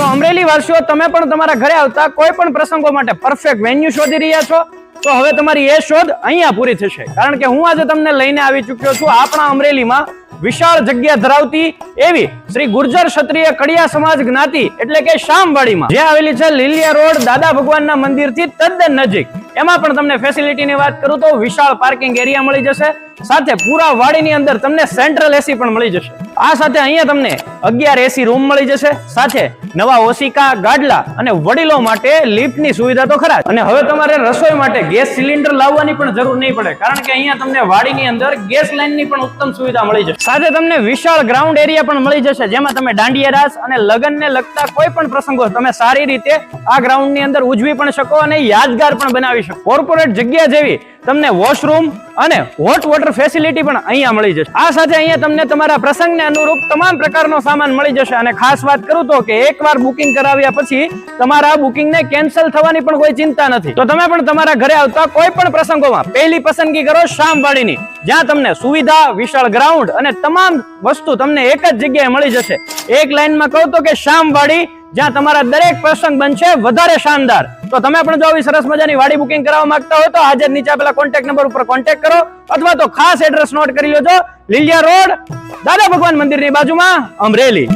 તો અમરેલી વાસીઓ, તમે પણ તમારા ઘરે આવતા કોઈ પણ પ્રસંગો માટે પરફેક્ટ વેન્યુ શોધી રહ્યા છો, તો હવે તમારી એ શોધ અહીંયા પૂરી થશે. કારણ કે હું આજે તમને લઈને આવી ચૂક્યો છું આપણા અમરેલીમાં વિશાળ જગ્યા ધરાવતી એવી શ્રી ગુર્જર ક્ષત્રિય કડિયા સમાજ જ્ઞાતિ, એટલે કે શામવાડીમાં, જે આવેલી છે લીલિયા રોડ, દાદા ભગવાનના મંદિરથી તદ્દન નજીક. એમાં પણ તમને ફેસિલિટીની વાત કરું તો વિશાળ પાર્કિંગ એરિયા મળી જશે. સાથે પૂરા વાડીની અંદર તમને સેન્ટ્રલ એસી પણ મળી જશે. આ સાથે અહીંયા તમને અગિયાર એસી રૂમ મળી જશે. સાથે નવા ઓશિકા, ગાડલા અને વડીલો માટે લિફ્ટની સુવિધા તો ખરા અને હવે તમારે રસોઈ માટે ગેસ સિલિન્ડર લાવવાની પણ જરૂર નહીં પડે, કારણ કે અહીંયા તમને વાડીની અંદર ગેસ લાઇનની પણ ઉત્તમ સુવિધા મળી જશે. સાથે તમને વિશાળ ગ્રાઉન્ડ એરિયા પણ મળી જશે, જેમાં તમે દાંડિયા રાસ અને લગ્નને લગતા કોઈ પણ પ્રસંગો તમે સારી રીતે આ ગ્રાઉન્ડની અંદર ઉજવી પણ શકો અને યાદગાર પણ બનાવી શકો. કોર્પોરેટ જગ્યા જેવી તમને વોશરૂમ અને હોટ વોટર ફેસિલિટી પણ અહીંયા મળી જશે. આ સાથે અહીંયા તમને તમારા પ્રસંગને અનુરૂપ તમામ પ્રકારનો સામાન મળી જશે. અને ખાસ વાત કરું તો કે એકવાર બુકિંગ કરાવ્યા પછી તમારા બુકિંગને કેન્સલ થવાની પણ કોઈ ચિંતા નથી. તો તમે પણ તમારા ઘરે આવતા કોઈ પણ પ્રસંગોમાં પહેલી પસંદગી કરો શામવાડીની, જ્યાં તમને સુવિધા, વિશાળ ગ્રાઉન્ડ અને તમામ વસ્તુ તમને એક જ જગ્યાએ મળી જશે. એક લાઈનમાં કહું તો કે શામવાડી જ્યાં તમારા દરેક પ્રસંગ બનશે વધારે શાનદાર. તો તમે પણ જો આવી સરસ મજાની વાડી બુકિંગ કરાવવા માંગતા હો તો હાજર નીચે આપેલા કોન્ટેક્ટ નંબર ઉપર કોન્ટેક્ટ કરો અથવા તો ખાસ એડ્રેસ નોટ કરી લેજો. લીલિયા રોડ, દાદા ભગવાન મંદિરની બાજુમાં અમરેલી.